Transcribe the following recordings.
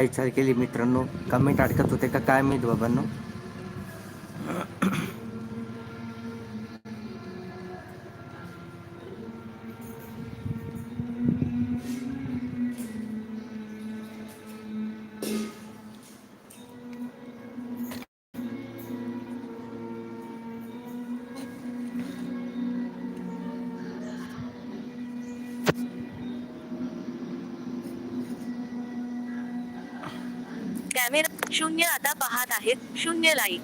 विचार केली मित्रांनो. कमेंट अडकत होते का काय माहीत बाबांनो. कॅमेरा शून्य आता पाहत आहेत. शून्य लाईक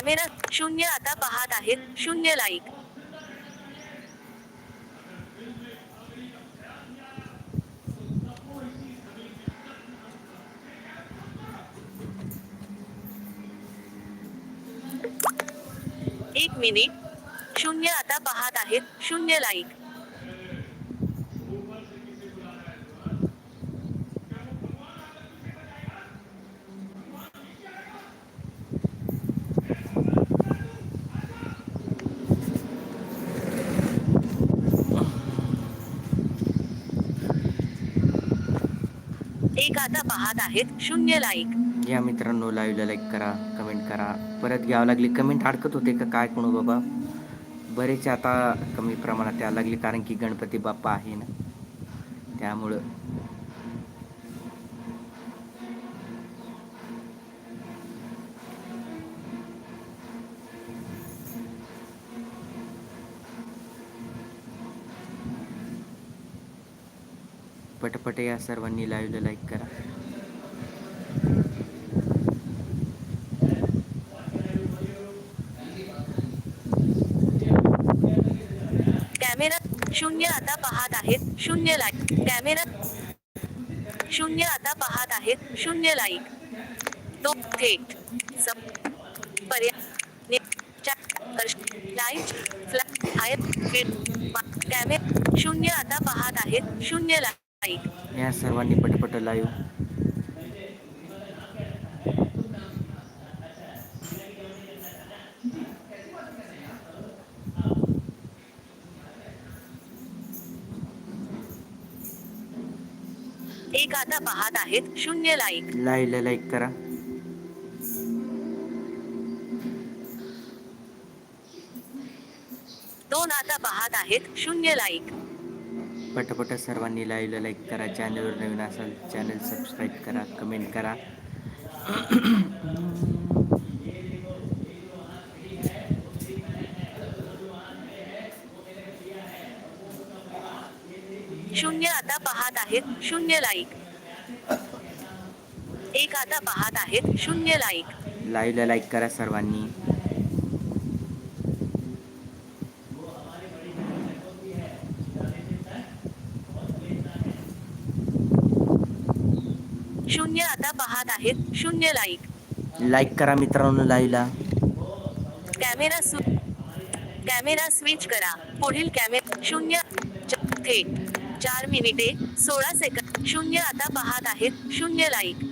कॅमेरा शून्य आता पाहत आहेत. शून्य लाईक एक मिनिट शून्य आता पाहत आहेत. शून्य लाईक एक आता पाहत आहेत शून्य लाईक या मित्रांनो लाईव्हला लाईक करा कमेंट करा. परत घ्यावं लागली कमेंट अडकत होते का काय कोण हो बाबा? बरेच आता कमी प्रमाणात यायला लागले कारण की गणपती बाप्पा आहे ना. त्यामुळं पटपट या सर्वांनी लाईव्हला लाईक करा. कॅमेरा शून्य आता पाहत आहेत शून्य लाईक कॅमेरा शून्य आता पाहत आहेत शून्य लाईक तो थेट पर्याय नि- लाइट कॅमेरा शून्य आता पाहत आहेत शून्य लाईक या सर्वांनी पटपट लाईव्ह एक आता पाहत आहेत शून्य लाईक लाईव्हला लाईक करा. दोन आता पाहत आहेत शून्य लाईक पटपट सर्वांनी लाईव्हला लाईक करा चॅनलवर नवीन असाल चॅनल सबस्क्राईब करा कमेंट करा. शून्य आता पाहत आहेत शून्य लाईक. एक आता पाहत आहेत शून्य लाईक. लाईव्हला लाईक करा सर्वांनी. शून्य आता पाहत आहेत. शून्य लाईक लाईक करा मित्रांनो लाईव्हला कॅमेरा स्व कॅमेरा स्विच करा. पुढील कॅमेरा शून्य थेट चार मिनिटे सोळा सेकंद शून्य आता पाहत आहेत. शून्य लाईक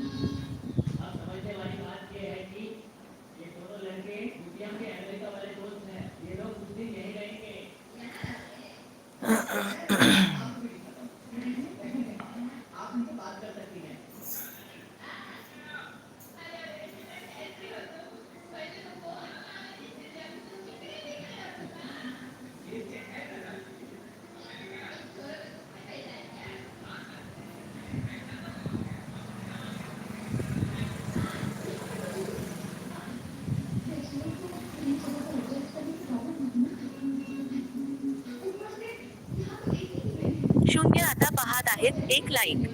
शून्य आता पाहत आहेत. एक लाईक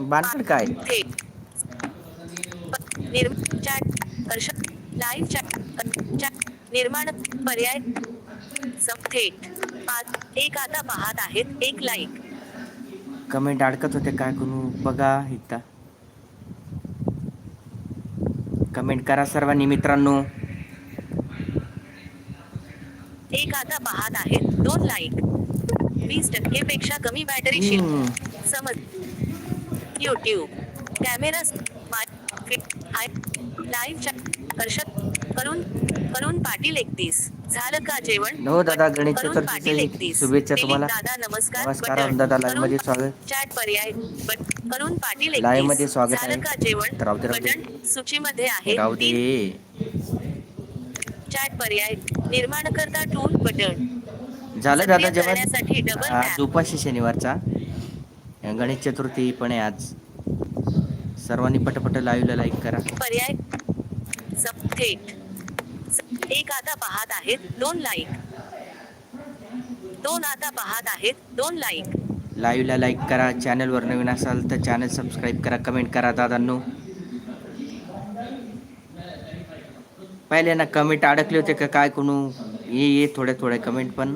बांधड काय? थेट निर् चॅट हर्ष लाईव्ह चॅट चॅट निर्माण पर्याय थेट पाच एक आता पाहत आहेत. एक लाईक कमेंट अडकत होते काय करू? बघा एकदा कमेंट करा सर्वांनी मित्रांनो. एक आता पाहत आहेत. दोन लाईक वीस टक्के पेक्षा कमी बॅटरी हम्म, समज. युट्यूब कॅमेरा लाईव्ह हर्षद करून करून पाटील एकतीस. झालं का जेवण? हो दादा, गणेश करून चतुर्थीचे पाटील एकतीस. शुभेच्छा तुम्हाला. दादा नमस्कार. दादा, करून मध्ये स्वागत. चॅट पर्याय करून पाटील एकतीस. मध्ये स्वागत झालं आहे. का जेवण. बटन सूचीमध्ये आहे. चॅट पर्याय. निर्माण करता टूल बटन झालं दादा जेवण? आज. उपाशी शनिवारचा. गणेश चतुर्थी पण आहे आज. सर्वांनी पटपट लाईव्हला लाईक करा. पर्याय थेट एक आता पाहत आहेत दोन लाईक दोन आता पाहत आहेत दोन लाईक लाईव्हला लाईक करा. चॅनलवर नवीन असाल तर चॅनल सबस्क्राईब करा कमेंट करा दादांनो. पहिले ना कमेंट अडकले होते का काय कोणू? ये ये थोडे थोडे कमेंट पण.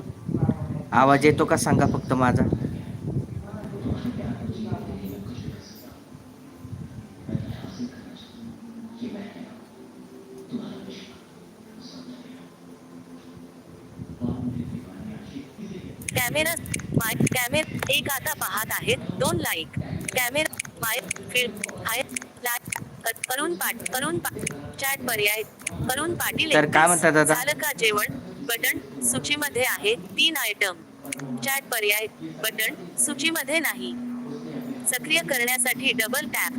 आवाज येतो का सांगा फक्त माझा? कॅमेरा माय कॅमेरा एक आता पाहत आहेत. दोन लाईक कॅमेरा माय हाय करून पाट करून चॅट पर्याय करून पाटील तर काय 31. म्हणता दादा? झालं का जेवण. बटन सूचीमध्ये आहे. तीन आयटम चॅट पर्याय बटन सूचीमध्ये नाही. सक्रिय करण्यासाठी डबल टॅप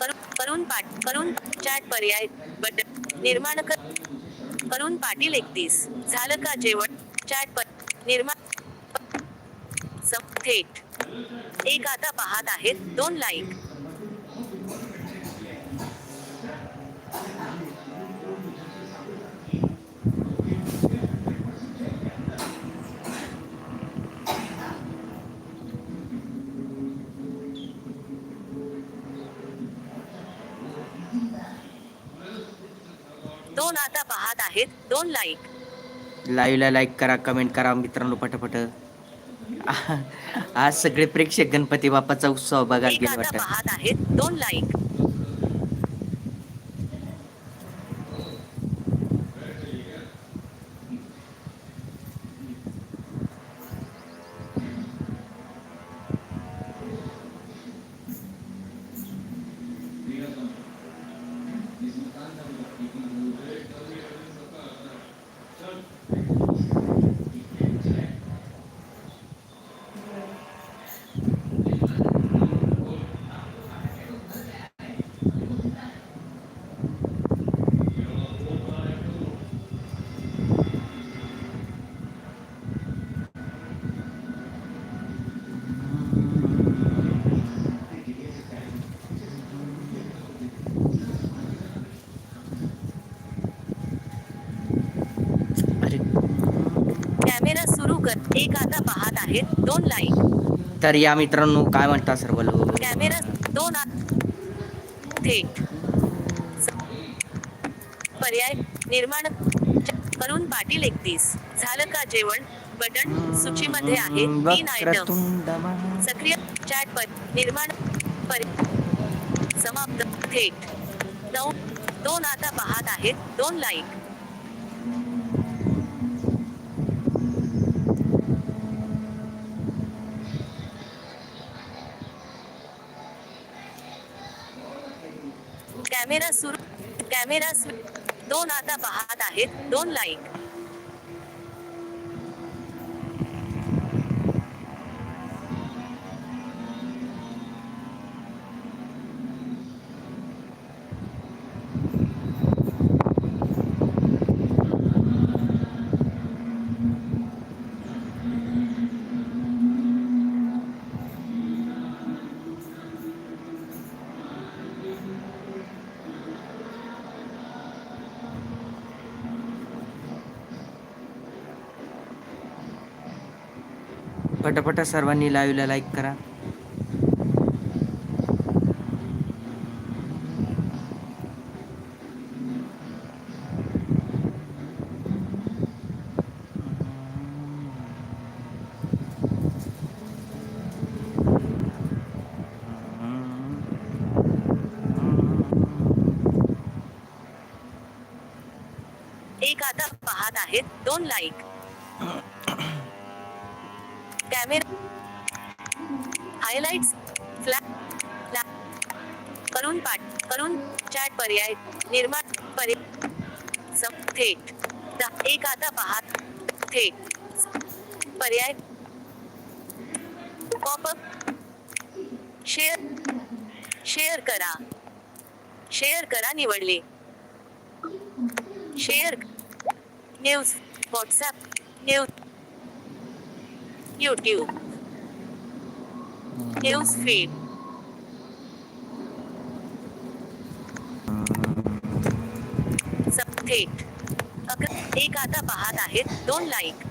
करून करून पाट करून चॅट पर्याय बटन निर्माण कर करून पाटील एकतीस. झालं का जेवण? चॅट पर निर्माण थेट. एक आता पाहत आहेत दोन लाईक दोन आता पाहत आहेत दोन लाईक लाईव्हला लाईक करा कमेंट करा मित्रांनो पटपट. आज सगळे प्रेक्षक गणपती बाप्पाचा उत्सव बघायला गेले वाटतं. आहेत दोन लाईक अरे कॅमेरा सुरू कर एक आता पाहत आहेत दोन लाईक तर या मित्रांनो काय म्हणता सर्व लोक? कॅमेरा दोन थेट पर्याय निर्माण करून पाटील एकतीस. झालं का जेवण? बटन सूचीमध्ये आहे. तीन आयटम सक्रिय चॅट पर निर्माण पर समाप्त. थेट नऊ दोन आता पाहत आहेत. दोन लाईक कॅमेरा सुरू कॅमेरा सुरू दोन आता पाहत आहेत दोन लाईक पटापटा सर्वांनी लाईव्हला लाईक करा. एक आता पाहत आहेत दोन लाईक. कॅमेरा हायलाइट्स फ्लॅग करून पाठ करून चॅट पर्याय निर्माण पर्याय सम थेट. एक आता पाहत थेट. पर्याय पॉपअप शेअर शेअर करा. शेअर करा निवडले. Share news WhatsApp news YouTube news feed थेट अक- एक आता पाहत आहेत दोन लाईक